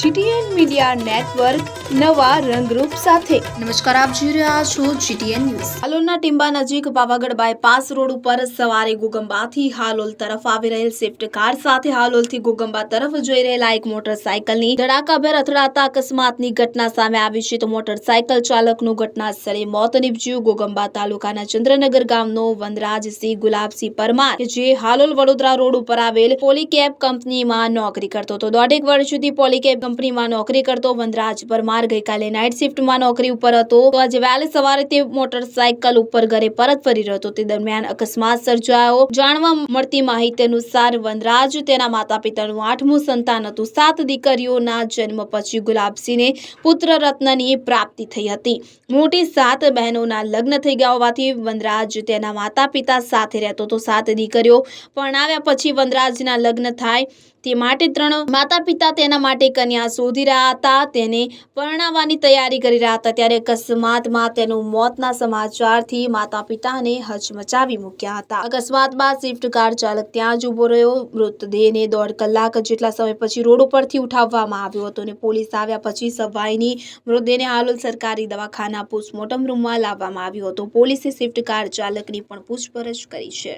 GTN media network નવા રંગરૂપ સાથે. નમસ્કાર આપ જોઈ રહ્યા છો જીટીએન ન્યૂઝ. હાલોલના ટીંબા નજીક પાવાગઢ બાયપાસ રોડ ઉપર સવારે ગોગંબાથી હાલોલ તરફ આવી રહેલ સ્વિફ્ટ કાર સાથે હાલોલથી ગોગંબા તરફ જઈ રહેલા એક મોટરસાયકલની ધડાકાભેર અથડાતા અકસ્માતની ઘટના સામે આવી છે. તો મોટરસાયકલ ચાલકનું ઘટના સ્થળે મોત નીપજ્યું. ગોગંબા તાલુકાના ચંદ્રનગર ગામનો વનરાજસિંહ ગુલાબસિંહ પરમાર કે જે હાલોલ વડોદરા રોડ ઉપર આવેલ પોલીકેબ કંપનીમાં નોકરી કરતો હતો. દોઢેક વર્ષ સુધી પોલીકેબ કંપનીમાં નોકરી કરતો વનરાજ પરમાર ગઈકાલે નાઇટ શિફ્ટમાં નોકરી ઉપર હતો. તો આજે વહેલી સવારે તે મોટરસાયકલ ઉપર ઘરે પરત ફરી રહ્યો હતો. તે દરમિયાન અકસ્માત સર્જાયો. જાણવા મળતી માહિતી અનુસાર વનરાજ તેના માતા પિતાનું આઠમું સંતાન હતું. સાત દીકરીઓના જન્મ પછી ગુલાબસિંહને પુત્ર રત્નની પ્રાપ્તિ થઈ હતી. મોટી સાત બહેનોના લગ્ન થઈ ગયા હોવાથી વનરાજ તેના માતા પિતા સાથે રહેતો હતો. સાત દીકરીઓ પરણાવ્યા પછી વનરાજના લગ્ન થાય તે માટે ત્રણ માતા પિતા તેના માટે કન્યા શોધી રહ્યા હતા. તેને પરણાવવાની તૈયારી કરી રહ્યા હતા. ત્યારે અકસ્માતમાં તેનું મોતના સમાચારથી માતા પિતાને હચમચાવી મૂક્યા હતા. અકસ્માત બાદ સ્વિફ્ટ કાર ચાલક ત્યાં જ ઊભો રહ્યો. મૃતદેહને દોઢ કલાક જેટલા સમય પછી રોડ ઉપરથી ઉઠાવવામાં આવ્યો હતો અને પોલીસ આવ્યા પછી સવાઈની મૃતદેહને હાલોલ સરકારી દવાખાના પોસ્ટમોર્ટમ રૂમમાં લાવવામાં આવ્યો હતો. પોલીસે સ્વિફ્ટ કાર ચાલકની પણ પૂછપરછ કરી છે.